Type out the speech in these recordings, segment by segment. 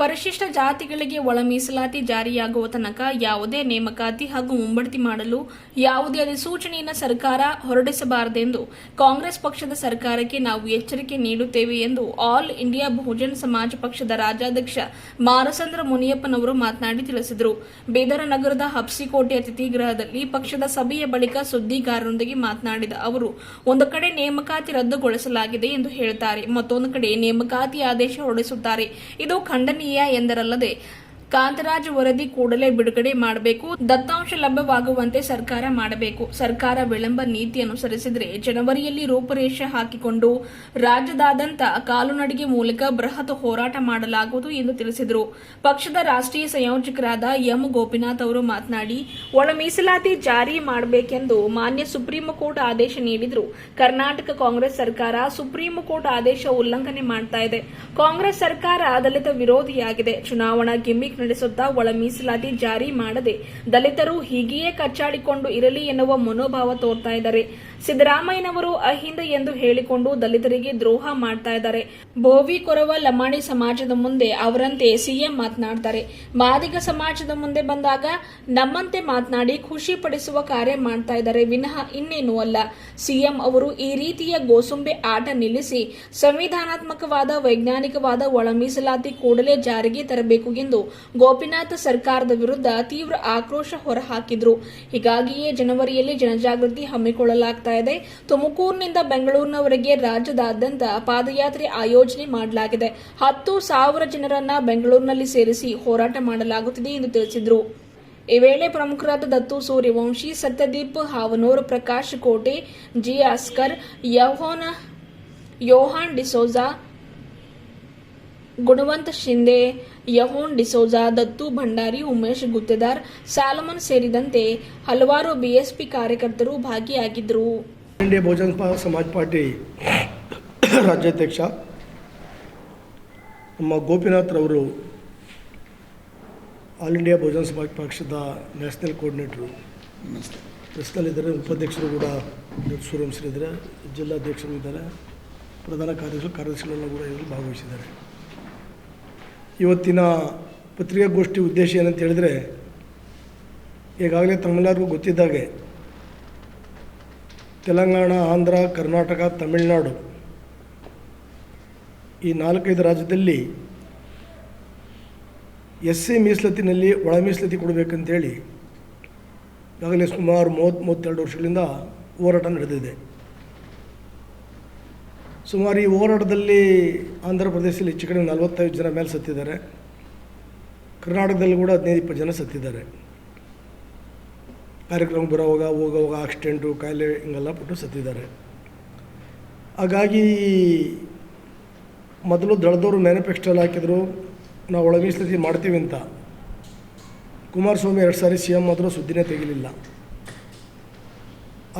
ಪರಿಶಿಷ್ಟ ಜಾತಿಗಳಿಗೆ ಒಳ ಮೀಸಲಾತಿ ಜಾರಿಯಾಗುವ ತನಕ ಯಾವುದೇ ನೇಮಕಾತಿ ಹಾಗೂ ಮುಂಬಡ್ತಿ ಮಾಡಲು ಯಾವುದೇ ಅಧಿಸೂಚನೆಯನ್ನು ಸರ್ಕಾರ ಹೊರಡಿಸಬಾರದೆಂದು ಕಾಂಗ್ರೆಸ್ ಪಕ್ಷದ ಸರ್ಕಾರಕ್ಕೆ ನಾವು ಎಚ್ಚರಿಕೆ ನೀಡುತ್ತೇವೆ ಎಂದು ಆಲ್ ಇಂಡಿಯಾ ಬಹುಜನ ಸಮಾಜ ಪಕ್ಷದ ರಾಜ್ಯಾಧ್ಯಕ್ಷ ಮಾರಸಂದ್ರ ಮುನಿಯಪ್ಪನವರು ಮಾತನಾಡಿ ತಿಳಿಸಿದರು. ಬೇದರ ನಗರದ ಹಬ್ಸಿಕೋಟೆ ಅತಿಥಿ ಗೃಹದಲ್ಲಿ ಪಕ್ಷದ ಸಭೆಯ ಬಳಿಕ ಸುದ್ದಿಗಾರರೊಂದಿಗೆ ಮಾತನಾಡಿದ ಅವರು, ಒಂದು ಕಡೆ ನೇಮಕಾತಿ ರದ್ದುಗೊಳಿಸಲಾಗಿದೆ ಎಂದು ಹೇಳುತ್ತಾರೆ ಮತ್ತೊಂದು ಕಡೆ ನೇಮಕಾತಿ ಆದೇಶ ಹೊರಡಿಸುತ್ತಾರೆ. ಇದು ಖಂಡನೀಯ ಎಂದರಲ್ಲದೆ ಕಾಂತರಾಜ್ ವರದಿ ಕೂಡಲೇ ಬಿಡುಗಡೆ ಮಾಡಬೇಕು. ದತ್ತಾಂಶ ಲಭ್ಯವಾಗುವಂತೆ ಸರ್ಕಾರ ಮಾಡಬೇಕು. ಸರ್ಕಾರ ವಿಳಂಬ ನೀತಿ ಅನುಸರಿಸಿದರೆ ಜನವರಿಯಲ್ಲಿ ರೂಪುರೇಷೆ ಹಾಕಿಕೊಂಡು ರಾಜ್ಯದಾದ್ಯಂತ ಕಾಲುನಡಿಗೆ ಮೂಲಕ ಬೃಹತ್ ಹೋರಾಟ ಮಾಡಲಾಗುವುದು ಎಂದು ತಿಳಿಸಿದರು. ಪಕ್ಷದ ರಾಷ್ಟ್ರೀಯ ಸಂಯೋಜಕರಾದ ಎಂ. ಗೋಪಿನಾಥ್ ಅವರು ಮಾತನಾಡಿ, ಒಳ ಮೀಸಲಾತಿ ಜಾರಿ ಮಾಡಬೇಕೆಂದು ಮಾನ್ಯ ಸುಪ್ರೀಂ ಕೋರ್ಟ್ ಆದೇಶ ನೀಡಿದ್ರು. ಕರ್ನಾಟಕ ಕಾಂಗ್ರೆಸ್ ಸರ್ಕಾರ ಸುಪ್ರೀಂ ಕೋರ್ಟ್ ಆದೇಶ ಉಲ್ಲಂಘನೆ ಮಾಡ್ತಾ ಇದೆ. ಕಾಂಗ್ರೆಸ್ ಸರ್ಕಾರ ದಲಿತ ವಿರೋಧಿಯಾಗಿದೆ. ಚುನಾವಣಾ ಗಿಮ್ಮಿಕ್ ನಡೆಸುತ್ತಾ ಒಳ ಮೀಸಲಾತಿ ಜಾರಿ ಮಾಡದೆ ದಲಿತರು ಹೀಗೆಯೇ ಕಚ್ಚಾಡಿಕೊಂಡು ಇರಲಿ ಎನ್ನುವ ಮನೋಭಾವ ತೋರ್ತಾ ಇದ್ದಾರೆ. ಸಿದ್ದರಾಮಯ್ಯನವರು ಅಹಿಂದ ಎಂದು ಹೇಳಿಕೊಂಡು ದಲಿತರಿಗೆ ದ್ರೋಹ ಮಾಡ್ತಾ ಇದ್ದಾರೆ. ಭೋವಿ ಕೊರವ ಲಮಾಣಿ ಸಮಾಜದ ಮುಂದೆ ಅವರಂತೆ ಸಿಎಂ ಮಾತನಾಡ್ತಾರೆ. ಮಾದಿಗ ಸಮಾಜದ ಮುಂದೆ ಬಂದಾಗ ನಮ್ಮಂತೆ ಮಾತನಾಡಿ ಖುಷಿ ಪಡಿಸುವ ಕಾರ್ಯ ಮಾಡ್ತಾ ಇದ್ದಾರೆ. ವಿನಃ ಇನ್ನೇನು ಅಲ್ಲ. ಸಿಎಂ ಅವರು ಈ ರೀತಿಯ ಗೋಸುಂಬೆ ಆಟ ನಿಲ್ಲಿಸಿ ಸಂವಿಧಾನಾತ್ಮಕವಾದ, ವೈಜ್ಞಾನಿಕವಾದ ಒಳ ಕೂಡಲೇ ಜಾರಿಗೆ ತರಬೇಕು ಎಂದು ಗೋಪಿನಾಥ್ ಸರ್ಕಾರದ ವಿರುದ್ಧ ತೀವ್ರ ಆಕ್ರೋಶ ಹೊರಹಾಕಿದ್ರು. ಹೀಗಾಗಿಯೇ ಜನವರಿಯಲ್ಲಿ ಜನಜಾಗೃತಿ ಹಮ್ಮಿಕೊಳ್ಳಲಾಗ್ತಾ ಇದೆ. ತುಮಕೂರಿನಿಂದ ಬೆಂಗಳೂರಿನವರೆಗೆ ರಾಜ್ಯದಾದ್ಯಂತ ಪಾದಯಾತ್ರೆ ಆಯೋಜನೆ ಮಾಡಲಾಗಿದೆ. ಹತ್ತು ಸಾವಿರ ಜನರನ್ನ ಬೆಂಗಳೂರಿನಲ್ಲಿ ಸೇರಿಸಿ ಹೋರಾಟ ಮಾಡಲಾಗುತ್ತಿದೆ ಎಂದು ತಿಳಿಸಿದರು. ಈ ವೇಳೆ ಪ್ರಮುಖರಾದ ದತ್ತು ಸೂರ್ಯವಂಶಿ, ಸತ್ಯದೀಪ್ ಹಾವನೂರು, ಪ್ರಕಾಶ್ ಕೋಟೆ, ಜಿ ಆಸ್ಕರ್ ಯಹೋನ ಯೋಹಾನ್ ಡಿಸೋಜಾ ಗುಣವಂತ ಶಿಂದೆ, ಯಹೋನ್ ಡಿಸೋಜಾ ದತ್ತು ಭಂಡಾರಿ ಉಮೇಶ್ ಗುತ್ತೇದಾರ್, ಸಾಲಮನ್ ಸೇರಿದಂತೆ ಹಲವಾರು ಬಿಎಸ್ಪಿ ಕಾರ್ಯಕರ್ತರು ಭಾಗಿಯಾಗಿದ್ದರು ಇಂಡಿಯಾ ಬಹುಜನ ಸಮಾಜ್ ಪಾರ್ಟಿ ರಾಜ್ಯಾಧ್ಯಕ್ಷ ನಮ್ಮ ಗೋಪಿನಾಥ್ ರವರು ಆಲ್ ಇಂಡಿಯಾ ಬಹುಜನ ಸಮಾಜ್ ಪಕ್ಷದ ನ್ಯಾಷನಲ್ ಕೋಆರ್ಡಿನೇಟ್ರು. ಪ್ರಸ್ತಲ್ಲಿದ್ದಾರೆ ಉಪಾಧ್ಯಕ್ಷರು ಕೂಡ ಸೂರ್ಯವಂಶರಿದ್ದಾರೆ ಜಿಲ್ಲಾಧ್ಯಕ್ಷರು ಇದ್ದಾರೆ, ಪ್ರಧಾನ ಕಾರ್ಯದರ್ಶಿ ಕಾರ್ಯದರ್ಶಿಗಳೆಲ್ಲ ಕೂಡ ಇದರಲ್ಲಿ ಭಾಗವಹಿಸಿದ್ದಾರೆ. ಇವತ್ತಿನ ಪತ್ರಿಕಾಗೋಷ್ಠಿ ಉದ್ದೇಶ ಏನಂತ ಹೇಳಿದ್ರೆ, ಈಗಾಗಲೇ ತಮ್ಮೆಲ್ಲರಿಗೂ ಗೊತ್ತಿದ್ದಾಗೆ, ತೆಲಂಗಾಣ, ಆಂಧ್ರ, ಕರ್ನಾಟಕ, ತಮಿಳುನಾಡು ಈ ನಾಲ್ಕೈದು ರಾಜ್ಯದಲ್ಲಿ ಎಸ್ ಸಿ ಮೀಸಲಾತಿನಲ್ಲಿ ಒಳ ಮೀಸಲಾತಿ ಕೊಡಬೇಕಂತೇಳಿ, ಈಗಾಗಲೇ ಸುಮಾರು ಮೂವತ್ತು, ಮೂವತ್ತೆರಡು ವರ್ಷಗಳಿಂದ ಹೋರಾಟ ನಡೆದಿದೆ. ಸುಮಾರು ಈ ಹೋರಾಟದಲ್ಲಿ ಆಂಧ್ರ ಪ್ರದೇಶದಲ್ಲಿ ಹೆಚ್ಚು ಕಡಿಮೆ ನಲವತ್ತೈದು ಜನ ಮೇಲೆ ಸತ್ತಿದ್ದಾರೆ. ಕರ್ನಾಟಕದಲ್ಲಿ ಕೂಡ ಹದಿನೈದು, ಇಪ್ಪತ್ತು ಜನ ಸತ್ತಿದ್ದಾರೆ. ಕಾರ್ಯಕ್ರಮ ಬರೋವಾಗ ಹೋಗೋವಾಗ ಆಕ್ಸಿಡೆಂಟು ಕಾಯಿಲೆ ಹಿಂಗೆಲ್ಲ ಪಟ್ಟು ಸತ್ತಿದ್ದಾರೆ. ಹಾಗಾಗಿ ಮೊದಲು ದಳದವರು ಮ್ಯಾನಿಫೆಸ್ಟೋಲ್ಲಿ ಹಾಕಿದ್ರು, ನಾವು ಒಳಗಿಸ್ತೀವಿ ಮಾಡ್ತೀವಿ ಅಂತ. ಕುಮಾರಸ್ವಾಮಿ ಎರಡು ಸಾರಿ ಸಿ ಎಂ ಆದರೂ ಸುದ್ದಿನೇ ತೆಗಿಲಿಲ್ಲ.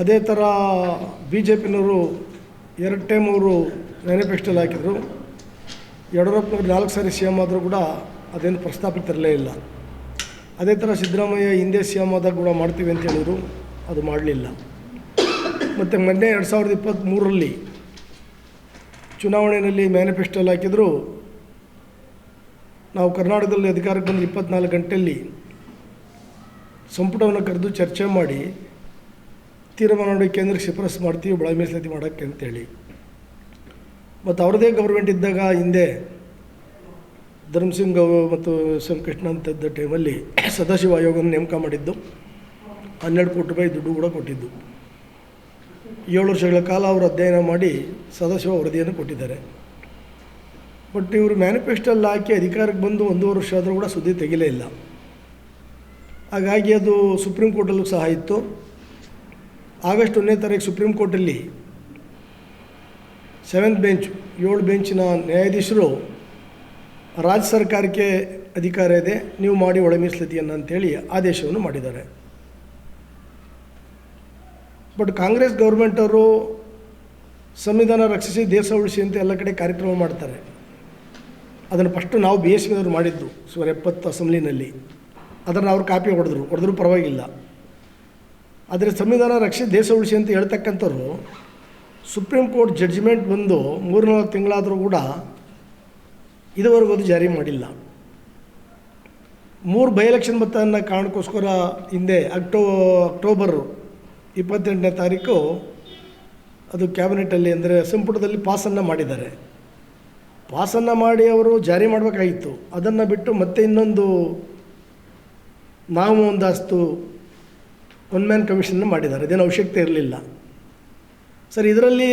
ಅದೇ ಥರ ಬಿ ಜೆ ಪಿನವರು ಎರಡು ಟೈಮ್ ಅವರು ಮ್ಯಾನಿಫೆಸ್ಟೋಲ್ಲಿ ಹಾಕಿದರು. ಯಡಿಯೂರಪ್ಪನವ್ರು ನಾಲ್ಕು ಸಾರಿ ಸಿ ಎಂ ಆದರೂ ಕೂಡ ಅದೇನು ಪ್ರಸ್ತಾಪಕ್ಕೆ ಇಲ್ಲ. ಅದೇ ಥರ ಸಿದ್ದರಾಮಯ್ಯ ಹಿಂದೆ ಸಿ ಎಂ ಆದಾಗ ಕೂಡ ಮಾಡ್ತೀವಿ ಅಂತ ಹೇಳಿದರು. ಅದು ಮಾಡಲಿಲ್ಲ. ಮತ್ತು ಮೊನ್ನೆ ಎರಡು ಸಾವಿರದ ಇಪ್ಪತ್ತ್ಮೂರರಲ್ಲಿ ಚುನಾವಣೆಯಲ್ಲಿ ಮ್ಯಾನಿಫೆಸ್ಟೋಲ್ಲಿ ಹಾಕಿದ್ರು. ನಾವು ಕರ್ನಾಟಕದಲ್ಲಿ ಅಧಿಕಾರಕ್ಕೆ ಬಂದ ಇಪ್ಪತ್ನಾಲ್ಕು ಗಂಟೆಯಲ್ಲಿ ಸಂಪುಟವನ್ನು ಕರೆದು ಚರ್ಚೆ ಮಾಡಿ ತೀರ್ಮಾನ ಮಾಡಿ ಕೇಂದ್ರಕ್ಕೆ ಶಿಫಾರಸು ಮಾಡ್ತೀವಿ, ಬೆಳೆ ಮೀಸಲಾತಿ ಮಾಡೋಕ್ಕೆ ಅಂತೇಳಿ. ಮತ್ತು ಅವ್ರದ್ದೇ ಗೌರ್ಮೆಂಟ್ ಇದ್ದಾಗ ಹಿಂದೆ ಧರ್ಮಸಿಂಗ್ ಅವರು ಮತ್ತು ಎಸ್ ಕೃಷ್ಣ ಅಂತದ್ದ ಟೈಮಲ್ಲಿ ಸದಾಶಿವ ಆಯೋಗನ ನೇಮಕ ಮಾಡಿದ್ದು. ಹನ್ನೆರಡು ಕೋಟಿ ರೂಪಾಯಿ ದುಡ್ಡು ಕೂಡ ಕೊಟ್ಟಿದ್ದು. ಏಳು ವರ್ಷಗಳ ಕಾಲ ಅವರು ಅಧ್ಯಯನ ಮಾಡಿ ಸದಾಶಿವ ವರದಿಯನ್ನು ಕೊಟ್ಟಿದ್ದಾರೆ. ಬಟ್ ಇವರು ಮ್ಯಾನಿಫೆಸ್ಟೋಲ್ಲಿ ಹಾಕಿ ಅಧಿಕಾರಕ್ಕೆ ಬಂದು ಒಂದೂವರೆ ವರ್ಷ ಆದರೂ ಕೂಡ ಸುದ್ದಿ ತೆಗಿಲೇ ಇಲ್ಲ. ಹಾಗಾಗಿ ಅದು ಸುಪ್ರೀಂ ಕೋರ್ಟಲ್ಲೂ ಸಹ ಇತ್ತು. ಆಗಸ್ಟ್ ಒಂದನೇ ತಾರೀಕು ಸುಪ್ರೀಂ ಕೋರ್ಟಲ್ಲಿ ಸೆವೆಂತ್ ಬೆಂಚ್ ಏಳು ಬೆಂಚಿನ ನ್ಯಾಯಾಧೀಶರು ರಾಜ್ಯ ಸರ್ಕಾರಕ್ಕೆ ಅಧಿಕಾರ ಇದೆ, ನೀವು ಮಾಡಿ ಒಳ ಮೀಸಲಾತಿಯನ್ನು ಅಂತೇಳಿ ಆದೇಶವನ್ನು ಮಾಡಿದ್ದಾರೆ. ಬಟ್ ಕಾಂಗ್ರೆಸ್ ಗೌರ್ಮೆಂಟವರು ಸಂವಿಧಾನ ರಕ್ಷಿಸಿ ದೇಶ ಉಳಿಸಿ ಅಂತ ಎಲ್ಲ ಕಡೆ ಕಾರ್ಯಕ್ರಮ ಮಾಡ್ತಾರೆ. ಅದನ್ನು ಫಸ್ಟು ನಾವು ಬಿ ಎಸ್ ಪಿನವರು ಮಾಡಿದ್ದು ಸುಮಾರು ಎಪ್ಪತ್ತು ಅಸೆಂಬ್ಲಿನಲ್ಲಿ. ಅದನ್ನು ಅವ್ರು ಕಾಪಿ ಹೊಡೆದ್ರು. ಹೊಡೆದ್ರೂ ಪರವಾಗಿಲ್ಲ. ಆದರೆ ಸಂವಿಧಾನ ರಕ್ಷಿಸಿ ದೇಶ ಉಳಿಸಿ ಅಂತ ಹೇಳ್ತಕ್ಕಂಥವ್ರು ಸುಪ್ರೀಂ ಕೋರ್ಟ್ ಜಡ್ಜ್ಮೆಂಟ್ ಬಂದು ಮೂರು ನಾಲ್ಕು ತಿಂಗಳಾದರೂ ಕೂಡ ಇದುವರೆಗೂ ಅದು ಜಾರಿ ಮಾಡಿಲ್ಲ. ಮೂರು ಬೈ ಎಲೆಕ್ಷನ್ ಕಾರಣಕ್ಕೋಸ್ಕರ ಹಿಂದೆ ಅಕ್ಟೋ ಅಕ್ಟೋಬರ್ ಇಪ್ಪತ್ತೆಂಟನೇ ತಾರೀಕು ಅದು ಕ್ಯಾಬಿನೆಟಲ್ಲಿ ಅಂದರೆ ಸಂಪುಟದಲ್ಲಿ ಪಾಸನ್ನು ಮಾಡಿದ್ದಾರೆ. ಪಾಸನ್ನು ಮಾಡಿ ಅವರು ಜಾರಿ ಮಾಡಬೇಕಾಗಿತ್ತು. ಅದನ್ನು ಬಿಟ್ಟು ಮತ್ತೆ ಇನ್ನೊಂದು ನಾವು ಒಂದಷ್ಟು ಒನ್ ಮ್ಯಾನ್ ಕಮಿಷನ್ನ ಮಾಡಿದ್ದಾರೆ. ಅದೇನು ಅವಶ್ಯಕತೆ ಇರಲಿಲ್ಲ. ಸರ್, ಇದರಲ್ಲಿ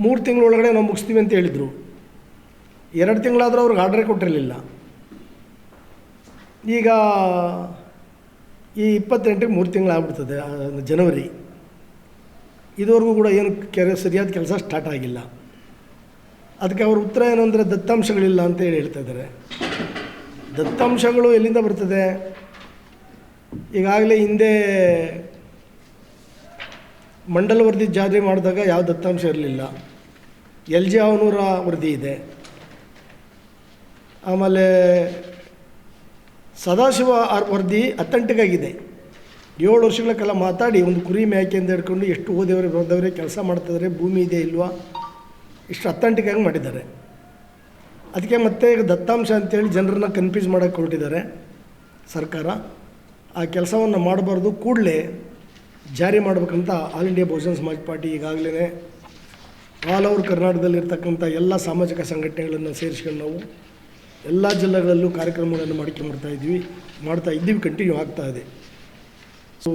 ಮೂರು ತಿಂಗಳೊಳಗಡೆ ನಾವು ಮುಗಿಸ್ತೀವಿ ಅಂತ ಹೇಳಿದರು. ಎರಡು ತಿಂಗಳಾದರೂ ಅವ್ರಿಗೆ ಆರ್ಡ್ರೇ ಕೊಟ್ಟಿರಲಿಲ್ಲ. ಈಗ ಈ ಇಪ್ಪತ್ತೆಂಟಿಗೆ ಮೂರು ತಿಂಗಳಾಗ್ಬಿಡ್ತದೆ ಜನವರಿ. ಇದುವರೆಗೂ ಕೂಡ ಏನು ಕೆರೆ, ಸರಿಯಾದ ಕೆಲಸ ಸ್ಟಾರ್ಟ್ ಆಗಿಲ್ಲ. ಅದಕ್ಕೆ ಅವ್ರ ಉತ್ತರ ಏನು ಅಂದರೆ ದತ್ತಾಂಶಗಳಿಲ್ಲ ಅಂತ ಹೇಳಿ ಹೇಳ್ತಾ ಇದ್ದಾರೆ. ದತ್ತಾಂಶಗಳು ಎಲ್ಲಿಂದ ಬರ್ತದೆ? ಈಗಾಗಲೇ ಹಿಂದೆ ಮಂಡಲ ವರದಿ ಜಾರಿ ಮಾಡಿದಾಗ ಯಾವ ದತ್ತಾಂಶ ಇರಲಿಲ್ಲ. ಎಲ್ ಜಿ ಅವನೂರ ವರದಿ ಇದೆ. ಆಮೇಲೆ ಸದಾಶಿವ ವರದಿ ಅಥೆಂಟಿಕ್ ಏಳು ವರ್ಷಗಳ ಕಾಲ ಮಾತಾಡಿ ಒಂದು ಕುರಿ ಮೇಕೆಯಿಂದ ಹಿಡ್ಕೊಂಡು ಎಷ್ಟು ಓದವ್ರೆ ಬರೆದವ್ರೆ ಕೆಲಸ ಮಾಡ್ತಿದ್ದಾರೆ ಭೂಮಿ ಇದೆ ಇಲ್ವಾ? ಇಷ್ಟು ಅಥೆಂಟಿಕ್ ಮಾಡಿದ್ದಾರೆ. ಅದಕ್ಕೆ ಮತ್ತೆ ದತ್ತಾಂಶ ಅಂತೇಳಿ ಜನರನ್ನ ಕನ್ಫ್ಯೂಸ್ ಮಾಡೋಕ್ಕೆ ಹೊರಟಿದ್ದಾರೆ ಸರ್ಕಾರ. ಆ ಕೆಲಸವನ್ನು ಮಾಡಬಾರ್ದು, ಕೂಡಲೇ ಜಾರಿ ಮಾಡಬೇಕಂತ all India Bahujan Samaj party ಈಗಾಗಲೇ ಆಲ್ ಓವರ್ ಕರ್ನಾಟಕದಲ್ಲಿರ್ತಕ್ಕಂಥ ಎಲ್ಲ ಸಾಮಾಜಿಕ ಸಂಘಟನೆಗಳನ್ನು ಸೇರಿಸ್ಕೊಂಡು ನಾವು ಎಲ್ಲ ಜಿಲ್ಲೆಗಳಲ್ಲೂ ಕಾರ್ಯಕ್ರಮಗಳನ್ನು ಮಾಡ್ಕೊಂಬರ್ತಾ ಇದ್ವಿ ಮಾಡ್ತಾ ಇದ್ದೀವಿ ಕಂಟಿನ್ಯೂ ಆಗ್ತಾ ಇದೆ. ಸೊ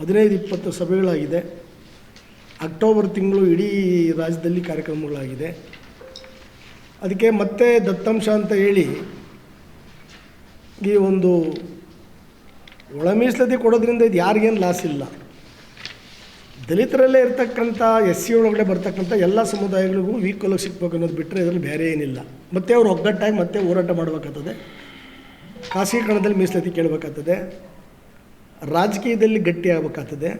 ಹದಿನೈದು ಇಪ್ಪತ್ತು ಸಭೆಗಳಾಗಿದೆ. ಅಕ್ಟೋಬರ್ ತಿಂಗಳು ಇಡೀ ರಾಜ್ಯದಲ್ಲಿ ಕಾರ್ಯಕ್ರಮಗಳಾಗಿದೆ. ಅದಕ್ಕೆ ಮತ್ತೆ ದತ್ತಾಂಶ ಅಂತ ಹೇಳಿ ಈ ಒಂದು ಒಳ ಕೊಡೋದ್ರಿಂದ ಇದು ಯಾರಿಗೇನು ಲಾಸ್ ಇಲ್ಲ. ದಲಿತರಲ್ಲೇ ಇರ್ತಕ್ಕಂಥ ಎಸ್ ಸಿ ಒಳಗಡೆ ಬರ್ತಕ್ಕಂಥ ಎಲ್ಲ ಸಮುದಾಯಗಳಿಗೂ ಈಕ್ವಲ್ ಸಿಗ್ಬೇಕು ಅನ್ನೋದು ಬಿಟ್ಟರೆ ಇದರಲ್ಲಿ ಬೇರೆ ಏನಿಲ್ಲ. ಮತ್ತೆ ಅವ್ರು ಒಗ್ಗಟ್ಟಾಗಿ ಮತ್ತೆ ಹೋರಾಟ ಮಾಡಬೇಕಾಗ್ತದೆ. ಖಾಸಗೀಕರಣದಲ್ಲಿ ಮೀಸಲಾತಿ ಕೇಳಬೇಕಾಗ್ತದೆ. ರಾಜಕೀಯದಲ್ಲಿ ಗಟ್ಟಿ ಆಗಬೇಕಾಗ್ತದೆ.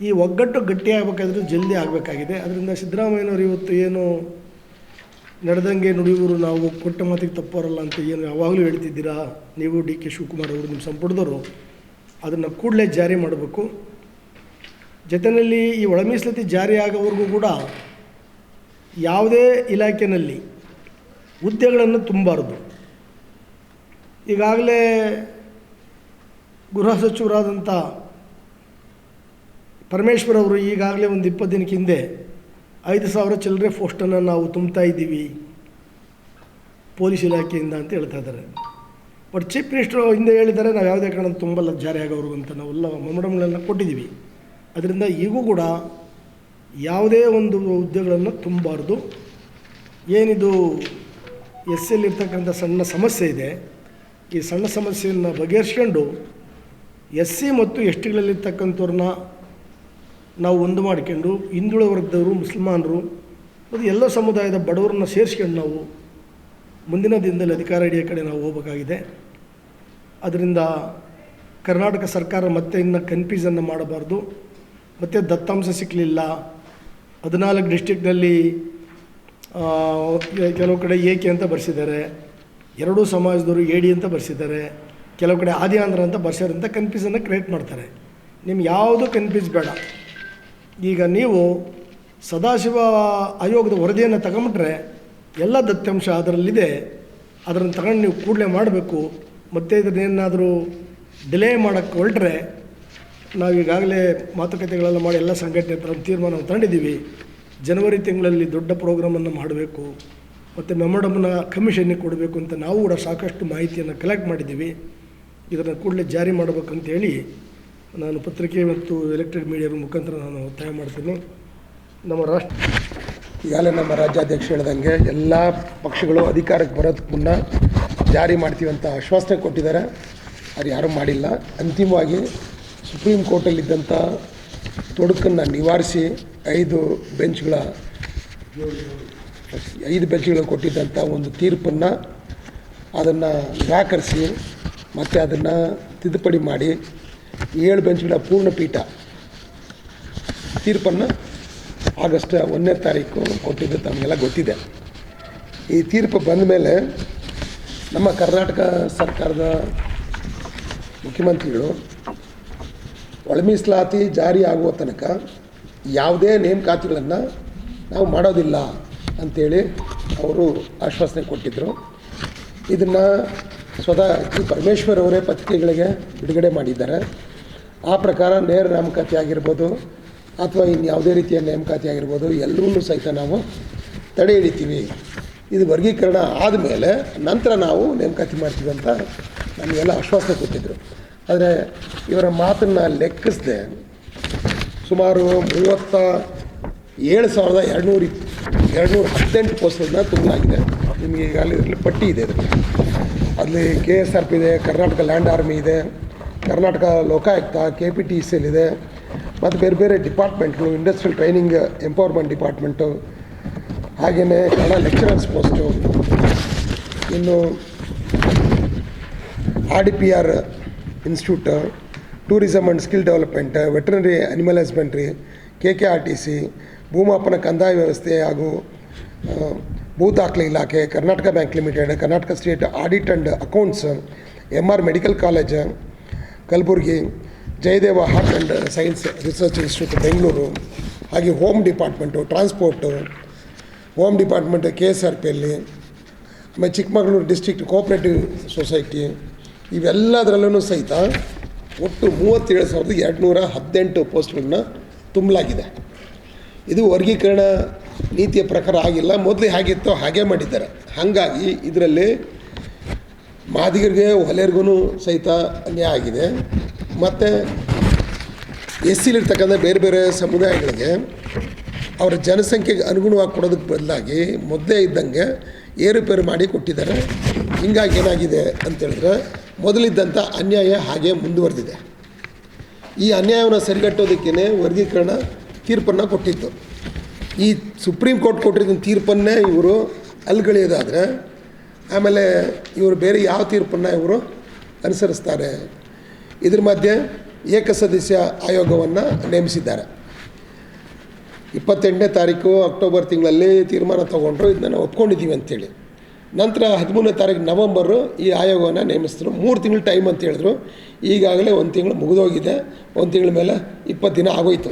ಈ ಒಗ್ಗಟ್ಟು ಗಟ್ಟಿ ಆಗಬೇಕಾದ್ರೂ ಜಲ್ದಿ ಆಗಬೇಕಾಗಿದೆ. ಅದರಿಂದ ಸಿದ್ದರಾಮಯ್ಯನವರು ಇವತ್ತು ಏನು ನಡೆದಂಗೆ ನುಡಿಯುವರು ನಾವು ಕೊಟ್ಟ ಮಾತಿಗೆ ತಪ್ಪೋರಲ್ಲ ಅಂತ ಏನು ಯಾವಾಗಲೂ ಹೇಳ್ತಿದ್ದೀರಾ? ನೀವು ಡಿ ಕೆ ಶಿವಕುಮಾರ್ ಅವರು, ನಿಮ್ಮ ಸಂಪುಟದವರು. ಅದನ್ನು ಕೂಡಲೇ ಜಾರಿ ಮಾಡಬೇಕು. ಜೊತೆಯಲ್ಲಿ ಈ ಒಳ ಮೀಸಲಾತಿ ಜಾರಿ ಆಗೋವರೆಗೂ ಕೂಡ ಯಾವುದೇ ಇಲಾಖೆಯಲ್ಲಿ ಹುದ್ದೆಗಳನ್ನು ತುಂಬಾರದು. ಈಗಾಗಲೇ ಗೃಹ ಸಚಿವರಾದಂಥ ಪರಮೇಶ್ವರ್ ಅವರು ಈಗಾಗಲೇ ಒಂದು ಇಪ್ಪತ್ತು ದಿನಕ್ಕೆ ಹಿಂದೆ ಐದು ಸಾವಿರ ಚಿಲ್ಲರೆ ಪೋಸ್ಟನ್ನು ನಾವು ತುಂಬ್ತಾ ಇದ್ದೀವಿ ಪೊಲೀಸ್ ಇಲಾಖೆಯಿಂದ ಅಂತ ಹೇಳ್ತಾ ಇದ್ದಾರೆ. ಬಟ್ ಚೀಫ್ ಮಿನಿಸ್ಟ್ರು ಹಿಂದೆ ಹೇಳಿದ್ದಾರೆ, ನಾವು ಯಾವುದೇ ಕಾರಣ ತುಂಬಲ್ಲ ಜಾರಿ ಆಗೋರು ಅಂತ ನಾವೆಲ್ಲ ಮೆಮೊಡಮ್ಗಳನ್ನ ಕೊಟ್ಟಿದ್ದೀವಿ. ಅದರಿಂದ ಈಗೂ ಕೂಡ ಯಾವುದೇ ಒಂದು ಹುದ್ದೆಗಳನ್ನು ತುಂಬಬಾರ್ದು. ಏನಿದು ಎಸ್ ಎಲ್ಲಿರ್ತಕ್ಕಂಥ ಸಣ್ಣ ಸಮಸ್ಯೆ ಇದೆ. ಈ ಸಣ್ಣ ಸಮಸ್ಯೆಯನ್ನು ಬಗೆಹರಿಸ್ಕೊಂಡು ಎಸ್ ಸಿ ಮತ್ತು ಎಸ್ ಟಿಗಳಲ್ಲಿರ್ತಕ್ಕಂಥವ್ರನ್ನ ನಾವು ಒಂದು ಮಾಡ್ಕೊಂಡು ಹಿಂದುಳಿದ ವರ್ಗದವರು, ಮುಸಲ್ಮಾನರು, ಮತ್ತು ಎಲ್ಲ ಸಮುದಾಯದ ಬಡವರನ್ನ ಸೇರಿಸ್ಕೊಂಡು ನಾವು ಮುಂದಿನ ದಿನದಲ್ಲಿ ಅಧಿಕಾರ ಹಿಡಿಯೋ ಕಡೆ ನಾವು ಹೋಗಬೇಕಾಗಿದೆ. ಅದರಿಂದ ಕರ್ನಾಟಕ ಸರ್ಕಾರ ಮತ್ತೆ ಇನ್ನು ಕನ್ಫ್ಯೂಸನ್ನು ಮಾಡಬಾರ್ದು. ಮತ್ತು ದತ್ತಾಂಶ ಸಿಕ್ಕಲಿಲ್ಲ ಹದಿನಾಲ್ಕು ಡಿಸ್ಟಿಕ್ನಲ್ಲಿ ಕೆಲವು ಕಡೆ ಏಕೆ ಅಂತ ಬರ್ಸಿದ್ದಾರೆ. ಎರಡೂ ಸಮಾಜದವರು ಏಡಿ ಅಂತ ಬರ್ಸಿದ್ದಾರೆ. ಕೆಲವು ಕಡೆ ಆದಿ ಆಂಧ್ರ ಅಂತ ಬರ್ಸೋರಂತ ಕನ್ಫ್ಯೂಸನ್ನು ಕ್ರಿಯೇಟ್ ಮಾಡ್ತಾರೆ. ನಿಮ್ಗೆ ಯಾವುದು ಕನ್ಫ್ಯೂಸ್ ಬೇಡ. ಈಗ ನೀವು ಸದಾಶಿವ ಆಯೋಗದ ವರದಿಯನ್ನು ತಗೊಂಬಿಟ್ರೆ ಎಲ್ಲ ದತ್ತಾಂಶ ಅದರಲ್ಲಿದೆ. ಅದನ್ನು ತಗೊಂಡು ನೀವು ಕೂಡಲೇ ಮಾಡಬೇಕು. ಮತ್ತು ಇದನ್ನೇನಾದರೂ ಡಿಲೇ ಮಾಡೋಕ್ಕೆ ಹೊರಟ್ರೆ ನಾವು ಈಗಾಗಲೇ ಮಾತುಕತೆಗಳೆಲ್ಲ ಮಾಡಿ ಎಲ್ಲ ಸಂಘಟನೆ ಹತ್ರ ತೀರ್ಮಾನವನ್ನು ತಗೊಂಡಿದ್ದೀವಿ. ಜನವರಿ ತಿಂಗಳಲ್ಲಿ ದೊಡ್ಡ ಪ್ರೋಗ್ರಾಮನ್ನು ಮಾಡಬೇಕು. ಮತ್ತು ಮೆಮೊಡಮ್ನ ಕಮಿಷನ್ನಿಗೆ ಕೊಡಬೇಕು ಅಂತ ನಾವು ಕೂಡ ಸಾಕಷ್ಟು ಮಾಹಿತಿಯನ್ನು ಕಲೆಕ್ಟ್ ಮಾಡಿದ್ದೀವಿ. ಇದನ್ನು ಕೂಡಲೇ ಜಾರಿ ಮಾಡಬೇಕಂತ ಹೇಳಿ ನಾನು ಪತ್ರಿಕೆ ಮತ್ತು ಎಲೆಕ್ಟ್ರಿಕ್ ಮೀಡಿಯಾದ ಮುಖಾಂತರ ನಾನು ಒತ್ತಾಯ ಮಾಡ್ತೀನಿ. ನಮ್ಮ ರಾಷ್ಟ್ರ ಈಗಾಗಲೇ ನಮ್ಮ ರಾಜ್ಯಾಧ್ಯಕ್ಷ ಹೇಳ್ದಂಗೆ ಎಲ್ಲ ಪಕ್ಷಗಳು ಅಧಿಕಾರಕ್ಕೆ ಬರೋದಕ್ಕೆ ಮುನ್ನ ಜಾರಿ ಮಾಡ್ತೀವಿ ಅಂತ ಆಶ್ವಾಸನೆ ಕೊಟ್ಟಿದ್ದಾರೆ. ಅದು ಯಾರೂ ಮಾಡಿಲ್ಲ. ಅಂತಿಮವಾಗಿ ಸುಪ್ರೀಂ ಕೋರ್ಟಲ್ಲಿದ್ದಂಥ ತೊಡಕನ್ನು ನಿವಾರಿಸಿ ಐದು ಬೆಂಚ್ಗಳ ಐದು ಬೆಂಚ್ಗಳು ಕೊಟ್ಟಿದ್ದಂಥ ಒಂದು ತೀರ್ಪನ್ನು ಅದನ್ನು ನಿರಾಕರಿಸಿ ಮತ್ತು ಅದನ್ನು ತಿದ್ದುಪಡಿ ಮಾಡಿ ಏಳು ಬೆಂಚ್ಗಳ ಪೂರ್ಣ ಪೀಠ. ತೀರ್ಪನ್ನು ಆಗಸ್ಟ್ ಒಂದನೇ ತಾರೀಕು ಕೊಟ್ಟಿದ್ದು ತಮಗೆಲ್ಲ ಗೊತ್ತಿದೆ. ಈ ತೀರ್ಪು ಬಂದ ಮೇಲೆ ನಮ್ಮ ಕರ್ನಾಟಕ ಸರ್ಕಾರದ ಮುಖ್ಯಮಂತ್ರಿಗಳು ಒಳಮೀಸಲಾತಿ ಜಾರಿ ಆಗುವ ತನಕ ಯಾವುದೇ ನೇಮಕಾತಿಗಳನ್ನು ನಾವು ಮಾಡೋದಿಲ್ಲ ಅಂಥೇಳಿ ಅವರು ಆಶ್ವಾಸನೆ ಕೊಟ್ಟಿದ್ದರು ಇದನ್ನು ಸ್ವತಃ ಪರಮೇಶ್ವರ್ ಅವರೇ ಪತ್ರಿಕೆಗಳಿಗೆ ಬಿಡುಗಡೆ ಮಾಡಿದ್ದಾರೆ. ಆ ಪ್ರಕಾರ ನೇರ ನೇಮಕಾತಿ ಆಗಿರ್ಬೋದು ಅಥವಾ ಇನ್ನು ಯಾವುದೇ ರೀತಿಯ ನೇಮಕಾತಿ ಆಗಿರ್ಬೋದು ಎಲ್ಲರೂ ಸಹಿತ ನಾವು ತಡೆ ಹಿಡಿತೀವಿ. ಇದು ವರ್ಗೀಕರಣ ಆದಮೇಲೆ ನಂತರ ನಾವು ನೇಮಕಾತಿ ಮಾಡ್ತೀವಿ ಅಂತ ನಮಗೆಲ್ಲ ಆಶ್ವಾಸನೆ ಕೊಟ್ಟಿದ್ದರು ಆದರೆ ಇವರ ಮಾತನ್ನು ಲೆಕ್ಕಿಸದೆ ಸುಮಾರು ಮೂವತ್ತ ಏಳು ಸಾವಿರದ ಎರಡುನೂರ ಎರಡುನೂರ ಹದಿನೆಂಟು ಪೋಸ್ಟ್ಗಳನ್ನ ತುಂಬಲಾಗಿದೆ. ನಿಮಗೆ ಈಗ ಅಲ್ಲಿ ಪಟ್ಟಿ ಇದೆ ಅಲ್ಲಿ ಕೆ ಎಸ್ ಆರ್ ಪಿ ಇದೆ, ಕರ್ನಾಟಕ ಲ್ಯಾಂಡ್ ಆರ್ಮಿ ಇದೆ. Karnataka Lokayukta K P T C L ಇದೆ ಮತ್ತು ಬೇರೆ ಬೇರೆ ಡಿಪಾರ್ಟ್ಮೆಂಟ್ಗಳು ಇಂಡಸ್ಟ್ರಿಯಲ್ ಟ್ರೈನಿಂಗ್ ಎಂಪವರ್ಮೆಂಟ್ ಡಿಪಾರ್ಟ್ಮೆಂಟು ಹಾಗೆಯೇ ಕನ್ನಡ ಲೆಕ್ಚರರ್ಸ್ ಪೋಸ್ಟು ಇನ್ನು R D P R institute tourism and skill development veterinary animal husbandry K K R T C, ಭೂಮಾಪನ ಕಂದಾಯ ವ್ಯವಸ್ಥೆ ಹಾಗೂ ಭೂ ದಾಖಲೆ ಇಲಾಖೆ, Karnataka bank limited, Karnataka state audit and accounts M R medical college Kalaburagi Jayadeva heart and science research institute Bengaluru, ಹಾಗೆ home department, transport, home department K S R ಪಿಯಲ್ಲಿ, ಆಮೇಲೆ Chikkamagaluru district cooperative society ಇವೆಲ್ಲದರಲ್ಲೂ ಸಹಿತ ಒಟ್ಟು ಮೂವತ್ತೇಳು ಸಾವಿರದ ಎರಡುನೂರ ಹದಿನೆಂಟು ಪೋಸ್ಟ್ಗಳನ್ನ ತುಂಬಲಾಗಿದೆ. ಇದು ವರ್ಗೀಕರಣ ನೀತಿಯ ಪ್ರಕಾರ ಆಗಿಲ್ಲ. ಮೊದಲೇ ಹೇಗಿತ್ತೋ, ಹಾಗೆ ಮಾಡಿದ್ದಾರೆ. ಹಾಗಾಗಿ ಇದರಲ್ಲಿ ಮಾದಿಗರಿಗೆ ಹೊಲೆಯರ್ಗೂ ಸಹಿತ ಅನ್ಯಾಯ ಆಗಿದೆ. ಮತ್ತು ಎಸ್ ಸಿಲಿರ್ತಕ್ಕಂಥ ಬೇರೆ ಬೇರೆ ಸಮುದಾಯಗಳಿಗೆ ಅವರ ಜನಸಂಖ್ಯೆಗೆ ಅನುಗುಣವಾಗಿ ಕೊಡೋದಕ್ಕೆ ಬದಲಾಗಿ ಮೊದಲೇ ಇದ್ದಂಗೆ ಏರುಪೇರು ಮಾಡಿ ಕೊಟ್ಟಿದ್ದಾರೆ. ಹಿಂಗಾಗಿ ಏನಾಗಿದೆ ಅಂತೇಳಿದ್ರೆ ಮೊದಲಿದ್ದಂಥ ಅನ್ಯಾಯ ಹಾಗೆ ಮುಂದುವರೆದಿದೆ. ಈ ಅನ್ಯಾಯವನ್ನು ಸರಿಗಟ್ಟೋದಕ್ಕೇ ವರ್ಗೀಕರಣ ತೀರ್ಪನ್ನು ಕೊಟ್ಟಿತ್ತು. ಈ ಸುಪ್ರೀಂ ಕೋರ್ಟ್ ಕೊಟ್ಟಿದ್ದ ತೀರ್ಪನ್ನೇ ಇವರು ಅಲ್ಗಳೆಯೋದಾದರೆ ಆಮೇಲೆ ಇವರು ಬೇರೆ ಯಾವ ತೀರ್ಪನ್ನು ಇವರು ಅನುಸರಿಸ್ತಾರೆ. ಇದ್ರ ಮಧ್ಯೆ ಏಕಸದಸ್ಯ ಆಯೋಗವನ್ನು ನೇಮಿಸಿದ್ದಾರೆ. ಇಪ್ಪತ್ತೆಂಟನೇ ತಾರೀಕು ಅಕ್ಟೋಬರ್ ತಿಂಗಳಲ್ಲಿ ತೀರ್ಮಾನ ತೊಗೊಂಡ್ರು ಇದನ್ನ ಒಪ್ಕೊಂಡಿದ್ದೀವಿ ಅಂತೇಳಿ. ನಂತರ ಹದಿಮೂರನೇ ತಾರೀಕು ನವಂಬರು ಈ ಆಯೋಗವನ್ನು ನೇಮಿಸಿದ್ರು. ಮೂರು ತಿಂಗಳು ಟೈಮ್ ಅಂತ ಹೇಳಿದ್ರು. ಈಗಾಗಲೇ ಒಂದು ತಿಂಗಳು ಮುಗಿದೋಗಿದೆ. ಒಂದು ತಿಂಗಳ ಮೇಲೆ ಇಪ್ಪತ್ತು ದಿನ ಆಗೋಯ್ತು.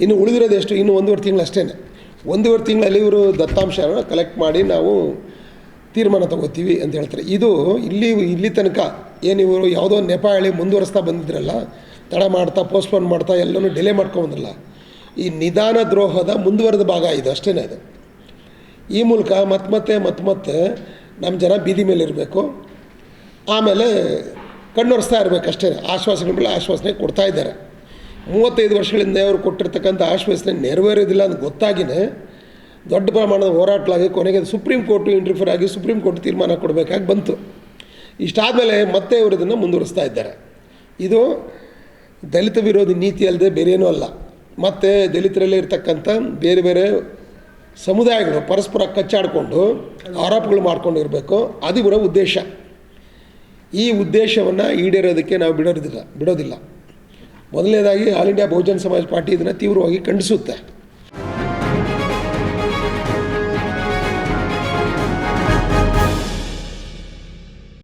ಇನ್ನು ಉಳಿದಿರೋದು ಎಷ್ಟು? ಇನ್ನು ಒಂದೂವರೆ ತಿಂಗಳು ಅಷ್ಟೇ ಒಂದೂವರೆ ತಿಂಗಳಲ್ಲಿ ಇವರು ದತ್ತಾಂಶನ ಕಲೆಕ್ಟ್ ಮಾಡಿ ನಾವು ತೀರ್ಮಾನ ತಗೋತೀವಿ ಅಂತ ಹೇಳ್ತಾರೆ. ಇದು ಇಲ್ಲಿ ಇಲ್ಲಿ ತನಕ ಏನು ಇವರು ಯಾವುದೋ ನೆಪ ಹೇಳಿ ಮುಂದುವರಿಸ್ತಾ ಬಂದಿದ್ರಲ್ಲ, ತಡ ಮಾಡ್ತಾ ಪೋಸ್ಟ್ಪೋನ್ ಮಾಡ್ತಾ ಎಲ್ಲನೂ ಡಿಲೇ ಮಾಡ್ಕೊಂಬಂದ್ರಲ್ಲ ಈ ನಿಧಾನ ದ್ರೋಹದ ಮುಂದುವರೆದ ಭಾಗ ಇದು ಅಷ್ಟೇ ಇದು ಈ ಮೂಲಕ ಮತ್ತೆ ಮತ್ತೆ ಮತ್ತೆ ಮತ್ತೆ ನಮ್ಮ ಜನ ಬೀದಿ ಮೇಲೆ ಇರಬೇಕು. ಆಮೇಲೆ ಕಣ್ಣೊರೆಸ್ತಾ ಇರಬೇಕು ಅಷ್ಟೇ. ಆಶ್ವಾಸನೆ ಮೇಲೆ ಆಶ್ವಾಸನೆ ಕೊಡ್ತಾ ಇದ್ದಾರೆ. ಮೂವತ್ತೈದು ವರ್ಷಗಳಿಂದ ಅವರು ಕೊಟ್ಟಿರ್ತಕ್ಕಂಥ ಆಶ್ವಾಸನೆ ನೆರವೇರೋದಿಲ್ಲ ಅಂತ ಗೊತ್ತಾಗಿನೇ ದೊಡ್ಡ ಪ್ರಮಾಣದ ಹೋರಾಟಲಾಗಿ ಕೊನೆಗೆ ಸುಪ್ರೀಂ ಕೋರ್ಟು ಇಂಟ್ರಿಫರ್ ಆಗಿ ಸುಪ್ರೀಂ ಕೋರ್ಟ್ ತೀರ್ಮಾನ ಕೊಡಬೇಕಾಗಿ ಬಂತು. ಇಷ್ಟಾದಮೇಲೆ ಮತ್ತೆ ಇವರು ಇದನ್ನು ಮುಂದುವರಿಸ್ತಾ ಇದ್ದಾರೆ. ಇದು ದಲಿತ ವಿರೋಧಿ ನೀತಿ ಅಲ್ಲದೆ ಬೇರೇನೂ ಅಲ್ಲ. ಮತ್ತು ದಲಿತರಲ್ಲೇ ಇರತಕ್ಕಂಥ ಬೇರೆ ಬೇರೆ ಸಮುದಾಯಗಳು ಪರಸ್ಪರ ಕಚ್ಚಾಡಿಕೊಂಡು ಆರೋಪಗಳು ಮಾಡ್ಕೊಂಡು ಇರಬೇಕು ಅದು ಇವರ ಉದ್ದೇಶ. ಈ ಉದ್ದೇಶವನ್ನು ಈಡೇರೋದಕ್ಕೆ ನಾವು ಬಿಡೋದಿಲ್ಲ ಬಿಡೋದಿಲ್ಲ. ಮೊದಲನೇದಾಗಿ ಆಲ್ ಇಂಡಿಯಾ ಬಹುಜನ ಸಮಾಜ ಪಾರ್ಟಿ ಇದನ್ನು ತೀವ್ರವಾಗಿ ಖಂಡಿಸುತ್ತೆ.